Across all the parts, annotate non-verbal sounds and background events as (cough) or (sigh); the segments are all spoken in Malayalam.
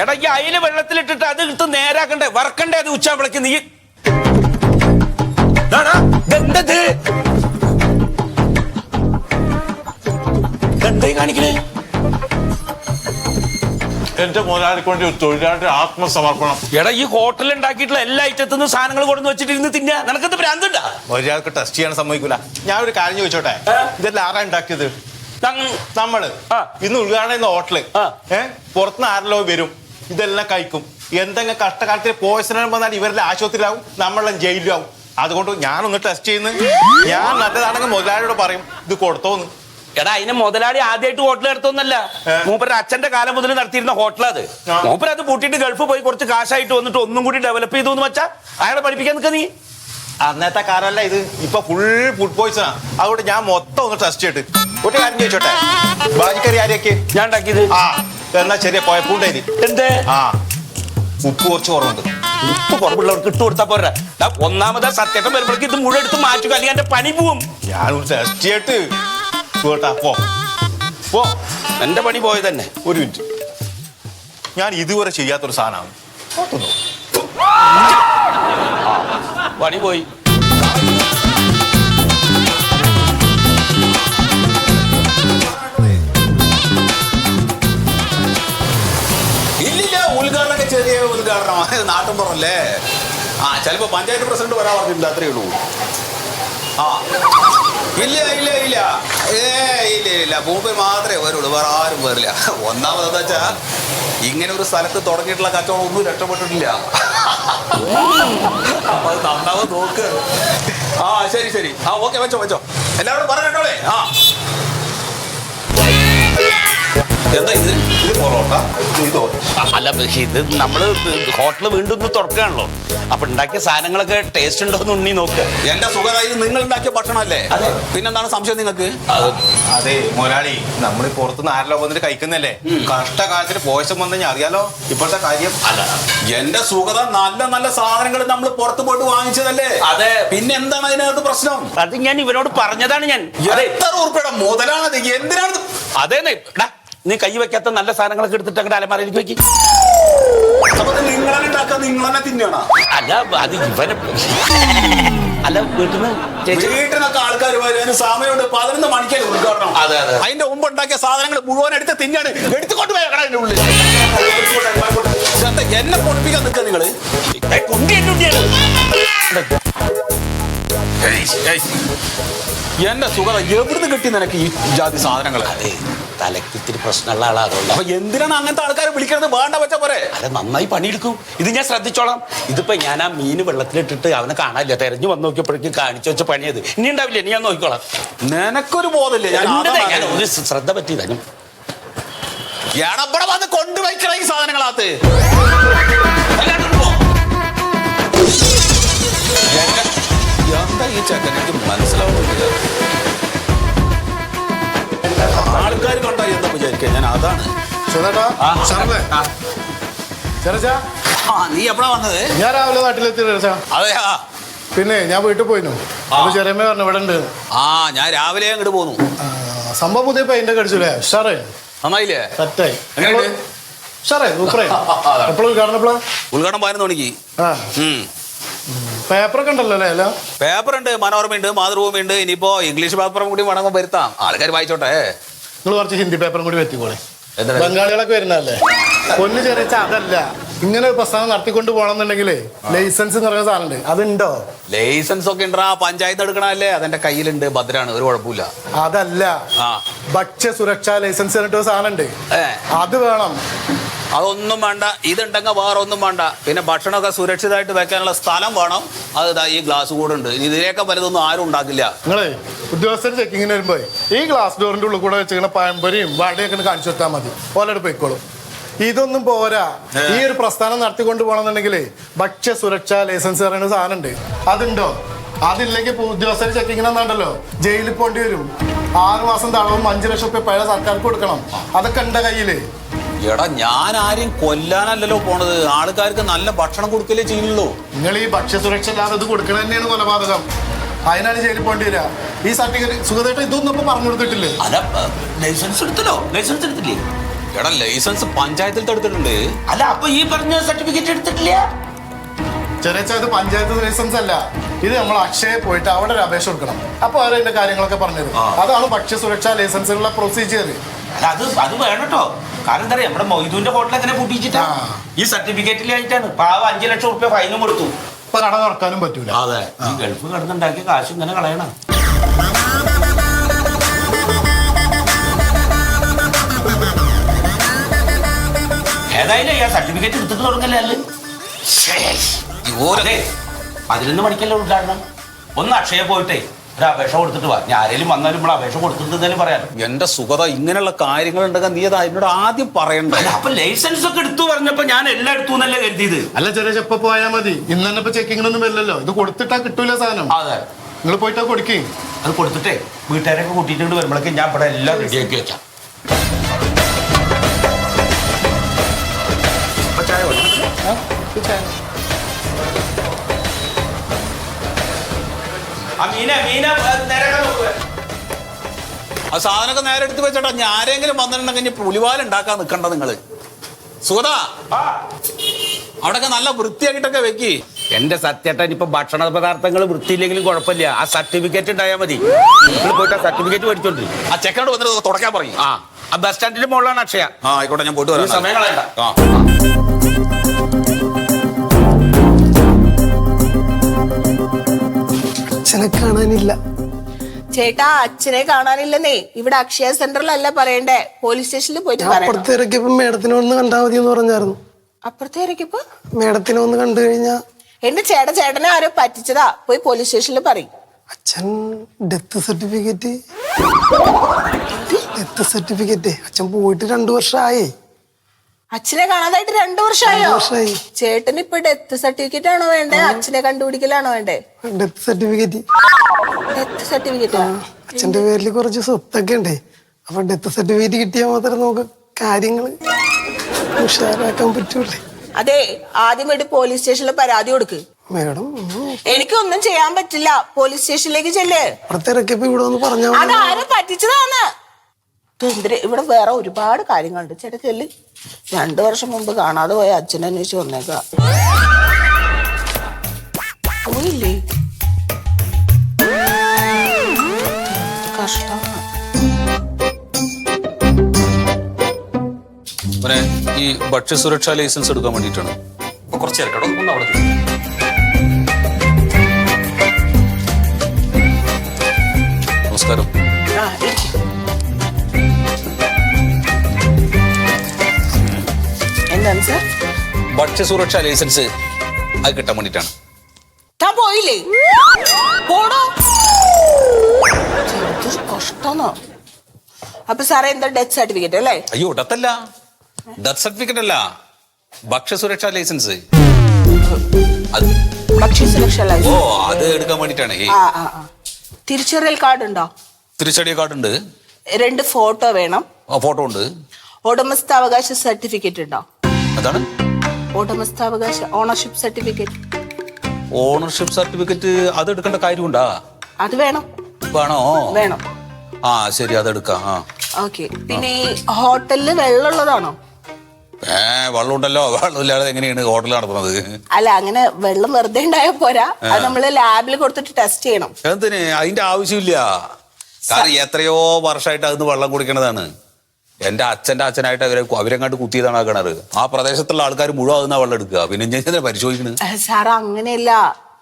എടാ ഈ അയിൽ വെള്ളത്തിലിട്ടിട്ട് അത് ഇട്ട് നേരാക്കണ്ടേ? വറക്കണ്ടേ അത് ഉച്ചാവിളക്ക് നീ? കാണിക്കണേ? എന്റെ മുതലാളിക്ക് വേണ്ടി തൊഴിലാളിയുടെ ആത്മസമർപ്പണം. എടാ ഈ ഹോട്ടലിൽ ഉണ്ടാക്കിയിട്ടുള്ള എല്ലാ ഐറ്റത്തും സാധനങ്ങൾ കൊണ്ടു വെച്ചിട്ടിരുന്ന് തിന്നാ? നിനക്കത് ഭ്രാന്തണ്ട? ഒരാൾക്ക് ടെസ്റ്റ് ചെയ്യാൻ സമ്മതിക്കൂല. ഞാൻ ഒരു കാര്യം ചോദിച്ചോട്ടെ? ഇതെല്ലാം ആരാ ഉണ്ടാക്കിയത്? നമ്മൾ. ഇന്ന് ഉദ്ഘാടനം ചെയ്യുന്ന ഹോട്ടൽ. ഏഹ് പുറത്തുനിന്ന് ആരെല്ലോ വരും. ഇതെല്ലാം കഴിക്കും. എന്തെങ്കിലും കഷ്ടകാലത്തിൽ പോയിസൺ വന്നാൽ ഇവരുടെ ആശുപത്രിയിലാവും നമ്മളെല്ലാം ജയിലിലാവും. അതുകൊണ്ട് ഞാനൊന്ന് ടെസ്റ്റ് ചെയ്യുന്നു. ഞാൻ നല്ലതാണെങ്കിൽ മുതലാളിയോട് പറയും. ഇത് കൊടുത്തോന്ന്. എടാ അതിന് മുതലാളി ആദ്യമായിട്ട് ഹോട്ടൽ എടുത്തൊന്നല്ല. മൂപ്പര് മൂപ്പരുടെ അച്ഛന്റെ കാലം മുതൽ നടത്തിയിരുന്ന ഹോട്ടൽ അത്. മൂപ്പര് അത് പൂട്ടിയിട്ട് ഗൾഫ് പോയി കുറച്ച് കാശായിട്ട് വന്നിട്ട് ഒന്നും കൂടി ഡെവലപ്പ് ചെയ്തു എന്ന് വെച്ചാ അയാളെ പഠിപ്പിക്കാൻ നിൽക്ക നീ. അന്നത്തെ കാലമല്ല ഇത്. ഇപ്പൊ ഫുൾ ഫുഡ് പോയിസണാ അതുകൊണ്ട് ഞാൻ മൊത്തം ഒന്ന് ടെസ്റ്റ് ചെയ്തിട്ട്. ഒരു കാര്യം ചോദിച്ചോട്ടെ? ബാജിക്കറി ആരെയൊക്കെ? ഞാൻ ഉണ്ടാക്കിയത്. ആ എന്നാ ചെറിയ കുഴപ്പമുണ്ടായി എന്തേ? ആ ഉപ്പ് കുറച്ച് കുറവുണ്ട് ഉപ്പ് കുറവുള്ളവർക്ക് ഇട്ട് കൊടുത്താ പോരാ. ഒന്നാമതാ സത്യേട്ടം വരുമ്പോഴേക്ക് ഇത് മുഴുവൻ എടുത്ത് മാറ്റുക അല്ലെങ്കിൽ എന്റെ പണി പോവും. ടെസ്റ്റ് ചെയ്തിട്ട് കേട്ടാ പോ. പോ. എന്റെ പണി പോയത് തന്നെ. ഒരു മിനിറ്റ്. ഞാൻ ഇതുവരെ ചെയ്യാത്തൊരു സാധനമാണ്? പണി പോയി. പുറമല്ലേ ആ ചിലപ്പോ പഞ്ചായത്ത് പ്രസിഡന്റ് വരാൻ പറഞ്ഞിട്ടുണ്ട് അത്രേ ഉള്ളൂ. ആ. ഇല്ല ഇല്ല ഇല്ല. ഏ ഇല്ല ഇല്ല. മൂപ്പർ മാത്രമേ വരുള്ളൂ. വേറെ ആരും വരില്ല. ഒന്നാമത് എന്താ വെച്ചാ ഇങ്ങനെ ഒരു സ്ഥലത്ത് തുടങ്ങിയിട്ടുള്ള കച്ചവടം ഒന്നും രക്ഷപ്പെട്ടിട്ടില്ല. അപ്പൊ അത് നന്നാവ് നോക്ക്. ആ ശരി ശരി. ആ ഓക്കെ വെച്ചോ വെച്ചോ. എല്ലാവരും പറഞ്ഞോളേ ആ. എന്താ ഇത്? ഇത് പൊറോട്ട. ഇത്. അല്ല ഇത് നമ്മൾ ഹോട്ടൽ വീണ്ടും ഒന്ന് തുറക്കുകയാണല്ലോ. അപ്പൊ ഉണ്ടാക്കിയ സാധനങ്ങളൊക്കെ ടേസ്റ്റ് ഉണ്ടോ എന്ന് ഉണ്ണി നോക്ക്. എന്റെ സുഖമായി നിങ്ങൾ ഉണ്ടാക്കിയ ഭക്ഷണമല്ലേ? അതെ. പിന്നെന്താണ് സംശയം നിങ്ങൾക്ക്? അതെ മുതലാളി നമ്മൾ പുറത്തുനിന്ന് ആരെല്ലാം വന്നിട്ട് കഴിക്കുന്നല്ലേ? കഷ്ടകാലത്തിന് പോയസം വന്നു കഴിഞ്ഞാൽ അറിയാലോ ഇപ്പോഴത്തെ കാര്യം. അല്ല. എന്റെ സുഖത നല്ല നല്ല സാധനങ്ങൾ നമ്മൾ പുറത്ത് പോയിട്ട് വാങ്ങിച്ചതല്ലേ? അതെ. പിന്നെ എന്താണ് അതിനകത്ത് പ്രശ്നം? അത് ഞാൻ ഇവരോട് പറഞ്ഞതാണ് ഞാൻ. അതെ. എത്ര ഉറപ്പിടാം മുതലാണത്? എന്തിനാണ് അതെ അതേന്നെ നീ കൈ വെക്കാത്ത നല്ല സാധനങ്ങളൊക്കെ എടുത്തിട്ട് അങ്ങോട്ട് അലമാരയിലേക്ക് വെക്കി. അല്ല അത് ഇവനെ അല്ല വീട്ടിനൊക്കെ ആൾക്കാർ സമയമുണ്ട്. പതിനൊന്ന് ഉദ്ഘാടനം? അതെ, അതെ. അതിന്റെ മുമ്പ് ഉണ്ടാക്കിയ സാധനങ്ങൾ മുഴുവൻ എടുത്ത് തിന്നാണ്. എടുത്തുകൊണ്ട് പോയി വെക്കണം അതിന്റെ ഉള്ളിൽ. എന്നെ പൊടിപ്പിക്കാൻ നിൽക്കുക നിങ്ങൾ. ഏയ്, കുണ്ടി എന്നെ ഉണ്ടിയാണ്. എന്റെ സുഖത എവിടുന്ന് കിട്ടി നിനക്ക് ഈ ജാതി സാധനങ്ങൾ അതെ തലക്ക് ഇത്തിരി പ്രശ്നമുള്ള ആളാ അതുകൊണ്ട് അപ്പൊ എന്തിനാണ് അങ്ങനത്തെ ആൾക്കാരെ വിളിക്കുന്നത് വേണ്ട പച്ച പോരെ. അല്ല നന്നായി പണിയെടുക്കും. ഇത് ഞാൻ ശ്രദ്ധിച്ചോളാം. ഇതിപ്പോ ഞാൻ ആ മീന് വെള്ളത്തിലിട്ടിട്ട് അവനെ കാണാനില്ല. തെരഞ്ഞു വന്ന് നോക്കിയപ്പോഴേക്കും കാണിച്ചു വെച്ച പണിയത്. ഇനി ഉണ്ടാവില്ല ഇനി ഞാൻ നോക്കിക്കോളാം. നിനക്കൊരു ബോധമില്ലേ. ഞാൻ അതാ. ഒരു ശ്രദ്ധ പറ്റിയതാ? ഞാൻ എടപ്പട വന്ന് കൊണ്ടുവയ്ക്കണ ഈ സാധനങ്ങളകത്ത് ഈ ചെക്കൻ എനിക്ക് മനസ്സിലാവുന്നില്ല. ആൾക്കാർ കണ്ടാ എന്താ വിചാരിക്കുക? ഞാൻ അതാണ്. ചെറുതാ സാറേ ചെറുച്ചാ ആ. നീ എപ്പോഴാ വന്നത്? ഞാൻ രാവിലെ നാട്ടിലെത്തി ചെറുച്ചാ അതെയാ പിന്നെ ഞാൻ വീട്ടിൽ പോയിനു അപ്പൊ ചെറിയമ്മ പറഞ്ഞു ഇവിടെ ഉണ്ട്. ആ ഞാൻ രാവിലെ അങ്ങോട്ട് പോന്നു. സംഭവം പുതിയ പെയിന്റ് ഒക്കെ അടിച്ചില്ലേ? ഉഷാറേ നന്നായില്ലേ? സെറ്റായി? ഉഷാറേ സൂപ്പറായി. (laughs) എപ്പോഴും കാണണപ്പോഴാ ഉദ്ഘാടനം പതിനൊന്ന് മണിക്ക്. ആ. പേപ്പറൊക്കെ ഉണ്ടല്ലോ അല്ലേ എല്ലാം പേപ്പർ ഉണ്ട് മനോരമയുണ്ട് മാതൃഭൂമിയുണ്ട്. ഇനിയിപ്പോ ഇംഗ്ലീഷ് പേപ്പറും കൂടി വേണമെങ്കിൽ വരുത്താം. ആൾക്കാർ വായിച്ചോട്ടെ. നിങ്ങൾ കുറച്ച് ഹിന്ദി പേപ്പറും കൂടി വെത്തിക്കോളെ എന്തിനാ? ബംഗാളികളൊക്കെ വരുന്നല്ലേ പൊന്നു ചെറിയ അതല്ല. ഇങ്ങനെ ഒരു പ്രസ്ഥാനം നടത്തിക്കൊണ്ട് പോകണമെന്നുണ്ടെങ്കിലേ ലൈസൻസ് എന്ന് പറയുന്ന സാധനം ഉണ്ട്. അതുണ്ടോ? ലൈസൻസ് ഒക്കെ ഉണ്ടാ പഞ്ചായത്ത് എടുക്കണല്ലേ അതെന്റെ കയ്യിലുണ്ട്. ഭദ്രാണ്. ഒരു കുഴപ്പമില്ല. അതല്ല. ഭക്ഷ്യ സുരക്ഷാ ലൈസൻസ് പറഞ്ഞിട്ട് സാധനം ഉണ്ട്. അത് വേണം. അതൊന്നും വേണ്ട. ഇതുണ്ടെങ്കിൽ വേറെ ഒന്നും വേണ്ട. പിന്നെ ഭക്ഷണമൊക്കെ സുരക്ഷിതമായിട്ട് വെക്കാനുള്ള സ്ഥലം വേണം. അത് ഈ ഗ്ലാസ് കൂടെ ഉണ്ട്. ഇതിനേക്കാൾ വലുതൊന്നും ആരും ഉണ്ടാക്കില്ല. നിങ്ങളെ ഉദ്യോഗസ്ഥർ ചെക്കിങ്ങിന് വരുമ്പോ ഈ ഗ്ലാസ് ഡോറിന്റെ ഉള്ളിൽ കൂടെ വെച്ചിങ്ങനെ പഴംപൊരിയും വടയൊക്കെ കാണിച്ചു വെച്ചാൽ മതി. ഓലോട് പോയിക്കോളും. ഇതൊന്നും പോരാ. ഈ ഒരു പ്രസ്ഥാനം നടത്തിക്കൊണ്ട് പോകണമെന്നുണ്ടെങ്കിൽ ഭക്ഷ്യ സുരക്ഷാ ലൈസൻസ് പറയുന്ന സാധനം ഉണ്ട്. അതുണ്ടോ? അതില്ലെങ്കിൽ ഉദ്യോഗസ്ഥർ ചെക്കിങ്ങിന് എന്നുണ്ടല്ലോ ജയിലിൽ പോകേണ്ടി വരും. ആറു മാസം തടവും അഞ്ചു ലക്ഷം രൂപ പഴയ സർക്കാർക്ക് കൊടുക്കണം. അതൊക്കെ ഉണ്ട് കയ്യിൽ? എടാ ഞാൻ ആരെയും കൊല്ലാനല്ലല്ലോ പോണത്. ആൾക്കാർക്ക് നല്ല ഭക്ഷണം കൊടുക്കലേ ചെയ്യുള്ളൂ. നിങ്ങൾ ഈ ഭക്ഷ്യ സുരക്ഷ ഇല്ലാതെ ഇത് കൊടുക്കണ തന്നെയാണ് കൊലപാതകം. അതിനാണ് ജയിലിൽ പോകേണ്ടി വരിക. ഈ സർട്ടിഫിക്കറ്റ് സുഖതായിട്ട് ഇതൊന്നും ഇപ്പൊ പറഞ്ഞു കൊടുത്തിട്ടില്ലേ? അല്ല ലൈസൻസ് എടുത്തല്ലോ. ലൈസൻസ് എടുത്തില്ലേ എടാ ലൈസൻസ് പഞ്ചായത്തിൽ എടുത്തിട്ടുണ്ട്. അല്ല അപ്പൊ ഈ പറഞ്ഞ സർട്ടിഫിക്കറ്റ് എടുത്തിട്ടില്ല? ചെറിയ ഇത് പഞ്ചായത്ത് ലൈസൻസ് അല്ല. ഇത് നമ്മൾ അക്ഷയ പോയിട്ട് അവിടെ ഒരു അപേക്ഷ കൊടുക്കണം. അപ്പൊ അവരെ കാര്യങ്ങളൊക്കെ പറഞ്ഞത് അതാണ് ഭക്ഷ്യസുരക്ഷാ ലൈസൻസിനുള്ള പ്രൊസീജിയർ അല്ല അത് അത് വേണം കേട്ടോ കാരണം എന്താ പറയാ നമ്മുടെ മൊയ്തുവിന്റെ ഹോട്ടൽ അങ്ങനെ പൂട്ടിച്ചിട്ടാ? ഈ ഈ സർട്ടിഫിക്കറ്റിലായിട്ടാണ് പാവ അഞ്ചു ലക്ഷം റുപ്യ ഫൈനും കൊടുത്തു. ഇപ്പൊ കട തുറക്കാനും പറ്റൂല. അതെ. ഈ ഗൾഫ് കടന്നുണ്ടാക്കിയ കാശ് ഇങ്ങനെ കളയണം. ഏതായാലും ആ സർട്ടിഫിക്കറ്റ് എടുത്തിട്ട് തുടങ്ങല്ലേ അല്ലേ അതെ. പതിനൊന്ന് മണിക്കല്ലേ ഉദ്ഘാടനം. ഒന്ന് അക്ഷയ പോയിട്ടേ. ഒരു അപേക്ഷ കൊടുത്തിട്ട് വാ. ഞാൻ ആരെങ്കിലും വന്നാലും നമ്മൾ അപേക്ഷ കൊടുത്തിട്ടുണ്ടെന്ന് പറയാം എന്റെ സുഖത ഇങ്ങനെയുള്ള കാര്യങ്ങൾ ഉണ്ടെങ്കിൽ നീ അത് എന്നോട് ആദ്യം പറയണ്ട. അപ്പൊ ലൈസൻസ് ഒക്കെ എടുത്തു പറഞ്ഞപ്പോ ഞാൻ എല്ലാം എടുത്തു എന്നല്ലേ കരുതിയത്? അല്ല ചെറിയ ചെപ്പ പോയാൽ മതി. ഇന്ന് തന്നെ ഇപ്പൊ ചെക്കിങ്ങിനൊന്നും വരില്ലല്ലോ ഇത് കൊടുത്തിട്ടാ കിട്ടൂല സാധനം. അതെ. നിങ്ങൾ പോയിട്ടാ കൊടുക്കേ. അത് കൊടുത്തിട്ടേ വീട്ടുകാരൊക്കെ കൂട്ടിയിട്ടുണ്ട് വരുമ്പോഴേക്കും ഞാൻ ഇവിടെ എല്ലാം റെഡിയാക്കി വെക്കാം ഇപ്പൊ ചായ. ആ സാധനമൊക്കെ നേരെ എടുത്ത് വെച്ചോട്ടാ. ഞാൻ ആരെങ്കിലും വന്നിട്ടുണ്ടെങ്കിൽ ഇനി പുലിവാല ഉണ്ടാക്കാൻ നിൽക്കണ്ട നിങ്ങൾ. സുഗത ആ. അവിടെയൊക്കെ നല്ല വൃത്തിയായിട്ടൊക്കെ വെക്കി. എന്റെ സത്യേട്ടൻ ഇപ്പൊ ഭക്ഷണ പദാർത്ഥങ്ങൾ വൃത്തിയില്ലെങ്കിലും കുഴപ്പമില്ല. ആ സർട്ടിഫിക്കറ്റ് ഉണ്ടായാൽ മതി. നിങ്ങൾ പോയിട്ട് ആ സർട്ടിഫിക്കറ്റ് മേടിച്ചോണ്ട്. ആ ചെക്കനോട് വന്നിട്ട് തുടക്കാൻ പറയും. ആ. ആ ബസ് സ്റ്റാൻഡിന്റെ മുകളിലാണ് അക്ഷയ. ആ ആയിക്കോട്ടെ ഞാൻ പോയിട്ട് ഈ സമയം വരാം കളയണ്ട ആ. അച്ഛനെ കാണാനില്ല. ചേട്ടാ അച്ഛനെ കാണാനില്ലെന്നേ. ഇവിടെ അക്ഷയ സെന്ററിലല്ല പറയണ്ടേ. പോലീസ് സ്റ്റേഷനിൽ പോയിട്ട് പറയണം. അപ്പുറത്ത് ഇറക്കിയപ്പോ മേഡത്തിനെ ഒന്ന് കണ്ടാ മതി എന്ന് പറഞ്ഞായിരുന്നു അപ്പുറത്തേക്കിപ്പോ മേഡത്തിനെ ഒന്ന് കണ്ടു കഴിഞ്ഞാ? എന്റെ ചേട്ടൻ ചേട്ടനെ ആരോ പറ്റിച്ചതാ. പോയി പോലീസ് സ്റ്റേഷനിൽ പറയും. അച്ഛൻ ഡെത്ത് സർട്ടിഫിക്കറ്റ്? Death certificate. അച്ഛൻ പോയിട്ട് രണ്ടു വർഷമായി അച്ഛനെ കാണാതായിട്ട് രണ്ടു വർഷമായോ? വർഷമായി. ചേട്ടന് ഇപ്പൊ ഡെത്ത് സർട്ടിഫിക്കറ്റ് ആണോ വേണ്ടേ അച്ഛനെ കണ്ടുപിടിക്കലാണോ വേണ്ടേ? ഡെത്ത് സർട്ടിഫിക്കറ്റ് ഡെത്ത് സർട്ടിഫിക്കറ്റ് അച്ഛന്റെ പേരിൽ കുറച്ച് സ്വത്തൊക്കെ ഉണ്ടേ. അപ്പൊ ഡെത്ത് സർട്ടിഫിക്കറ്റ് കിട്ടിയാൽ മാത്രം നമുക്ക് കാര്യങ്ങൾ ഉഷാറാക്കാൻ പറ്റൂലേ അതെ ആദ്യമായിട്ട് പോലീസ് സ്റ്റേഷനിൽ പരാതി കൊടുക്ക്. മേഡം എനിക്ക് എനിക്കൊന്നും ചെയ്യാൻ പറ്റില്ല. പോലീസ് സ്റ്റേഷനിലേക്ക് ചെല്ലേ. ഇവിടെ ഒന്ന് അതാരും പറ്റിച്ചതാണ് എന്തിന്? ഇവിടെ വേറെ ഒരുപാട് കാര്യങ്ങളുണ്ട്. ചേട്ടാ ചെല്ല്. രണ്ടു വർഷം മുമ്പ് കാണാതെ പോയ അച്ഛനെ അന്വേഷിച്ച് വന്നേക്ക. പോയില്ലേ? കഷ്ടമാണ് പിന്നെ ഈ ഭക്ഷ്യസുരക്ഷാ ലൈസൻസ് എടുക്കാൻ വേണ്ടിയിട്ടാണ്. അപ്പൊ കുറച്ച് ഇറക്കടോ ഒന്ന് അവിടെ നിൽക്ക്. നമസ്കാരം. ഭക്ഷ്യസുരക്ഷാ ലൈസൻസ് അത് കിട്ടാൻ വേണ്ടിയിട്ടാണ്. താൻ പോയില്ലേ? പോടോ എന്തൊരു കഷ്ടന്നോ. അപ്പൊ സാറേ എന്താ ഡെത്ത് സർട്ടിഫിക്കറ്റ് അല്ലേ? അയ്യോ ഡത്തല്ല ഡെത്ത് സർട്ടിഫിക്കറ്റ് അല്ല. ഭക്ഷ്യസുരക്ഷാ ലൈസൻസ്. അത് ഭക്ഷ്യസുരക്ഷ ഓ ലൈസൻസ്. അത് എടുക്കാൻ വേണ്ടിയിട്ടാണ്. ഈ ആ ആ ആ. തിരിച്ചറിയൽ കാർഡ് ഉണ്ടോ? തിരിച്ചടിയ കാർഡ് ഉണ്ട്. രണ്ട് ഫോട്ടോ വേണം. ഫോട്ടോ ഉണ്ട്. ഉടമസ്ഥാവകാശ സർട്ടിഫിക്കറ്റ് ഉണ്ടോ? അതാണ്. ഉടമസ്ഥാവകാശ ഓണർഷിപ്പ് സർട്ടിഫിക്കറ്റ് ഓണർഷിപ്പ് സർട്ടിഫിക്കറ്റ് അത് എടുക്കേണ്ട കാര്യമുണ്ടാ? അത് വേണം. വേണോ? വേണം. ആ ശരി അതെടുക്കാം. ആ. ഓക്കെ. പിന്നെ ഈ ഹോട്ടലിൽ വെള്ളമുള്ളതാണോ? ഏ വെള്ളമുണ്ടല്ലോ. വെള്ളമില്ലാതെ വെള്ളം എങ്ങനെയാണ് ഹോട്ടൽ നടത്തുന്നത്? അല്ല അങ്ങനെ വെള്ളം വെറുതെ ഉണ്ടായ പോരാ. അത് നമ്മൾ ലാബിൽ കൊടുത്തിട്ട് ടെസ്റ്റ് ചെയ്യണം. എന്തിന്? അതിന്റെ ആവശ്യമില്ല. കാരണം എത്രയോ വർഷമായിട്ട് അതിന് വെള്ളം കുടിക്കണതാണ്. എന്റെ അച്ഛന്റെ അച്ഛനായിട്ട് അവരെ അവരെങ്ങാണ്ട് കുത്തിയതാണ് ആ കിണർ ആ പ്രദേശത്തുള്ള ആൾക്കാർ മുഴുവൻ അതിനാ വെള്ളം എടുക്കുക. പിന്നെ ഞാൻ പരിശോധിക്കണ്? സാർ അങ്ങനെയല്ല.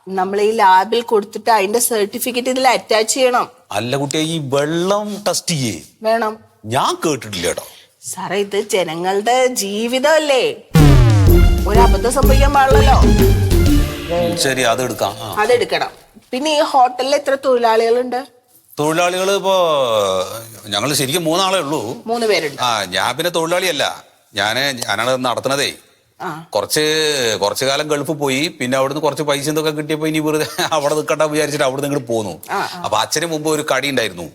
നമ്മൾ ഈ ലാബിൽ കൊടുത്തിട്ട് അതിന്റെ സർട്ടിഫിക്കറ്റ് ഇതിൽ അറ്റാച്ച് ചെയ്യണം. അല്ല കുട്ടിയെ ഈ വെള്ളം ടെസ്റ്റ് ചെയ്യേ. വേണം. ഞാൻ കേട്ടിട്ടില്ല കേട്ടോ. സാറേ ഇത് ജനങ്ങളുടെ ജീവിതമല്ലേ? ഒരു അബദ്ധം സംഭവിക്കാൻ പാടില്ലല്ലോ. ശരി അതെടുക്കാം. അതെടുക്കണം. പിന്നെ ഈ ഹോട്ടലിൽ എത്ര തൊഴിലാളികളുണ്ട്? തൊഴിലാളികൾ ഇപ്പോ ഞങ്ങൾ ശരിക്കും മൂന്നാളേ ഉള്ളൂ. മൂന്ന് പേരുണ്ട്. ആ ഞാൻ പിന്നെ തൊഴിലാളിയല്ല. ഞാൻ ഞാനാണ് നടത്തണതേ കുറച്ച് കുറച്ച് കാലം ഗൾഫ് പോയി പിന്നെ അവിടുന്ന് കുറച്ച് പൈസ എന്തൊക്കെ കിട്ടിയപ്പോ ഇനി വെറുതെ അവിടെ നിൽക്കണ്ട വിചാരിച്ചിട്ട് അവിടെ നിങ്ങൾ പോന്നു. അപ്പൊ അച്ഛന് മുമ്പ് ഒരു കടി ഉണ്ടായിരുന്നു.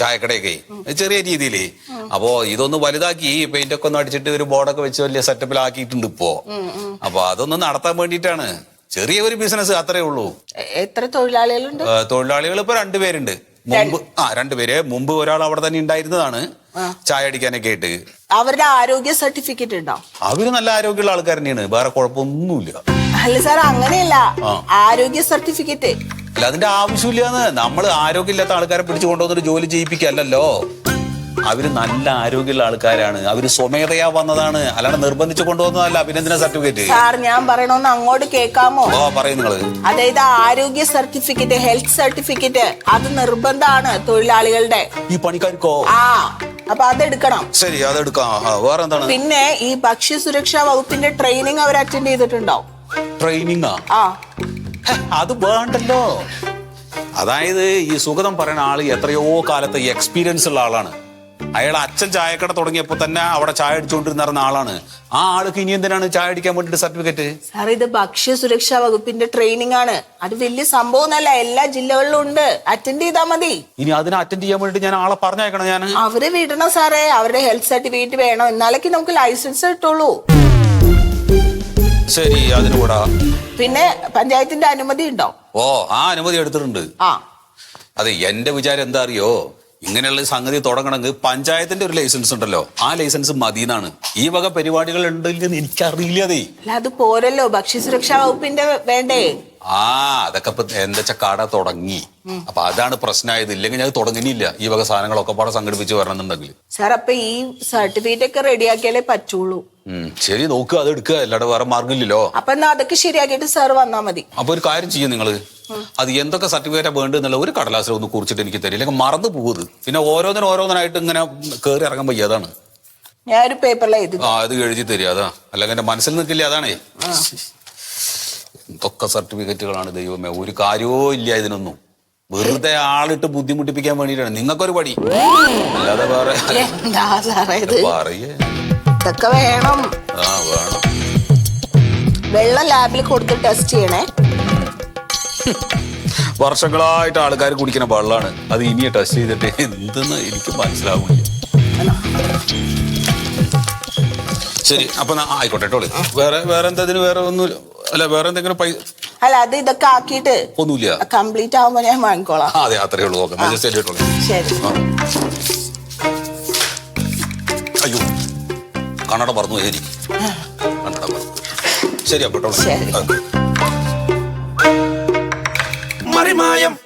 ചായക്കടയൊക്കെ. ചെറിയ രീതിയിൽ. അപ്പോ ഇതൊന്ന് വലുതാക്കി പെയിന്റ് ഒക്കെ ഒന്ന് അടിച്ചിട്ട് ഒരു ബോർഡൊക്കെ വെച്ച് വലിയ സെറ്റപ്പിലാക്കിയിട്ടുണ്ട് ഇപ്പോ. അപ്പൊ അതൊന്ന് നടത്താൻ വേണ്ടിയിട്ടാണ്. ചെറിയ ഒരു ബിസിനസ് അത്രേ ഉള്ളൂ. എത്ര തൊഴിലാളികളുണ്ട്? തൊഴിലാളികൾ ഇപ്പൊ രണ്ടുപേരുണ്ട് മുമ്പ് ആ രണ്ടുപേര് മുമ്പ് ഒരാൾ അവിടെ തന്നെ ഉണ്ടായിരുന്നതാണ്. ചായ അടിക്കാനൊക്കെ ആയിട്ട്. അവരുടെ ആരോഗ്യ സർട്ടിഫിക്കറ്റ് ഉണ്ടോ? അവർ നല്ല ആരോഗ്യമുള്ള ആൾക്കാർ തന്നെയാണ്. വേറെ കുഴപ്പമൊന്നുമില്ല. അല്ല സാർ അങ്ങനെയല്ല. ആരോഗ്യ സർട്ടിഫിക്കറ്റ്. അല്ല അതിന്റെ ആവശ്യമില്ലാന്ന്. നമ്മൾ ആരോഗ്യമില്ലാത്ത ആൾക്കാരെ പിടിച്ചു കൊണ്ടുവന്നിട്ട് ജോലി ചെയ്യിപ്പിക്കല്ലോ അവർ നല്ല ആരോഗ്യമുള്ള ആൾക്കാരാണ്. അവർ സ്വമേധയാ വന്നതാണ്. അല്ലാണ്ട് നിർബന്ധിച്ചു കൊണ്ടുവന്നതല്ല അഭിനന്ദന സർട്ടിഫിക്കറ്റ്. സാർ ഞാൻ പറയണോന്ന് അങ്ങോട്ട് കേൾക്കാമോ? ഓ പറയും നിങ്ങൾ. അതായത് ആരോഗ്യ സർട്ടിഫിക്കറ്റ് ഹെൽത്ത് സർട്ടിഫിക്കറ്റ് അത് നിർബന്ധമാണ് തൊഴിലാളികളുടെ. ഈ പണിക്കാർക്കോ? ആ അപ്പൊ അതെടുക്കണം. ശരി അതെടുക്കാം. ആ, വേറെ എന്താണ്? പിന്നെ ഈ ഭക്ഷ്യ സുരക്ഷാ വകുപ്പിന്റെ ട്രെയിനിങ് അവർ അറ്റൻഡ് ചെയ്തിട്ടുണ്ടാവും. ട്രെയിനിങ്ങാ? ആ. ഹെ, അത് വേണ്ടല്ലോ. അതായത് ഈ സുഗതം പറയുന്ന ആൾ എത്രയോ കാലത്തെ എക്സ്പീരിയൻസ് ഉള്ള ആളാണ്. അയാൾ അച്ഛൻ ചായക്കട തുടങ്ങിയപ്പോ തന്നെ അവിടെ ചായ അടിച്ചുകൊണ്ടിരുന്ന ആളാണ്. ആ ആൾക്ക് ഇനി എന്തിനാണ് ചായ അടിക്കാൻ വേണ്ടിട്ട് സർട്ടിഫിക്കറ്റ്? സാർ ഇത് ഭക്ഷ്യ സുരക്ഷാ വകുപ്പിന്റെ ട്രെയിനിങ് ആണ്. അത് വലിയ സംഭവം അല്ല എല്ലാ ജില്ലകളിലും ഉണ്ട്. അറ്റൻഡ് ചെയ്താൽ മതി. ഇനി അതിനെ അറ്റൻഡ് ചെയ്യാൻ വേണ്ടി ഞാൻ ആളെ പറഞ്ഞേക്കണം ഞാൻ. അവരെ വിടണം സാറേ. അവരുടെ ഹെൽത്ത് സർട്ടിഫിക്കറ്റ് വേണം. എന്നാലേക്ക് നമുക്ക് ലൈസൻസ് കിട്ടുള്ളൂ. ശരി അതിനുകൂടാ പിന്നെ പഞ്ചായത്തിന്റെ അനുമതി ഉണ്ടോ? ഓ ആ അനുമതി എടുത്തിട്ടുണ്ട്. ആ. അതെ എന്റെ വിചാരം എന്താ അറിയോ? ഇങ്ങനെയുള്ള സംഗതി തുടങ്ങണമെങ്കിൽ പഞ്ചായത്തിന്റെ ഒരു ലൈസൻസ് ഉണ്ടല്ലോ. ആ ലൈസൻസ് മതിയെന്നാണ്. ഈ വക പരിപാടികൾ ഉണ്ടെന്ന് എനിക്കറിയില്ല അതേ പോരല്ലോ. ഭക്ഷ്യസുരക്ഷാ വകുപ്പിന്റെ വേണ്ടേ? ആ അതൊക്കെ ഇപ്പൊ എന്താ കട തുടങ്ങി. അപ്പൊ അതാണ് പ്രശ്നമായത് ഇല്ലെങ്കിൽ ഞാൻ തുടങ്ങിയില്ല ഈ വക സാധനങ്ങളൊക്കെ പാടെ സംഘടിപ്പിച്ച് വരണമെന്നുണ്ടെങ്കിൽ. സാർ അപ്പൊ ഈ സർട്ടിഫിക്കറ്റ് ഒക്കെ റെഡിയാക്കിയാലേ പറ്റുള്ളൂ. ശരി നോക്കുക അത് എടുക്കുക. അല്ലാതെ വേറെ മാർഗമില്ലല്ലോ അപ്പൊ എന്നാ അതൊക്കെ ശരിയാക്കിയിട്ട് സാർ വന്നാ മതി. അപ്പൊ ഒരു കാര്യം ചെയ്യും നിങ്ങൾ. അത് എന്തൊക്കെ സർട്ടിഫിക്കറ്റാ വേണ്ടെന്നുള്ള ഒരു കടലാസിൽ ഒന്ന് കുറിച്ചിട്ട് എനിക്ക് തരില്ല. മറന്നു പോകുന്നത് പിന്നെ ഓരോന്നിനും ഓരോന്നിനായിട്ട് ഇങ്ങനെ കയറി ഇറങ്ങാൻ വയ്യ. അതാണ്. പേപ്പറിൽ എഴുതി ആ അത് എഴുതി തരിക. അതാ. അല്ലെങ്കിൽ എന്റെ മനസ്സിൽ നിൽക്കില്ല. അതാണേ. എന്തൊക്കെ സർട്ടിഫിക്കറ്റുകളാണ് ദൈവമേ. ഒരു കാര്യവും ഇല്ല ഇതിനൊന്നും. വെറുതെ ആളിട്ട് ബുദ്ധിമുട്ടിപ്പിക്കാൻ വേണ്ടിയിട്ടാണ്. നിങ്ങൾക്കൊരു പടി അല്ലാതെ വേറെ പറയേ? ഇതൊക്കെ വേണം. ആ വേണം. വെള്ളം ലാബിൽ കൊടുത്ത് ടെസ്റ്റ് ചെയ്യണേ. വർഷങ്ങളായിട്ട് ആൾക്കാർ കുടിക്കുന്ന വെള്ളമാണ് അത് ഇനി ടെസ്റ്റ് ചെയ്തിട്ട് എന്തെന്ന് എനിക്ക് മനസ്സിലാവില്ല ശരി അപ്പൊ ആയിക്കോട്ടെ കേട്ടോ. വേറെ വേറെ എന്താ ഇതിന് വേറെ ഒന്നും അല്ല വേറെ എന്തെങ്കിലും പൈസ അല്ല അത് ഇതൊക്കെ ആക്കിയിട്ട് ഒന്നുമില്ല. കംപ്ലീറ്റ് ആവുമ്പോ ഞാൻ വാങ്ങിക്കോളാം. അതെ അത്രേ ഉള്ളൂ. ഓക്കെ ശരി അയ്യോ കണ്ണട മറന്നു ശരി കണ്ണട പറഞ്ഞു ശരി അപ്പോട്ടോ ശരി. മറിമായം.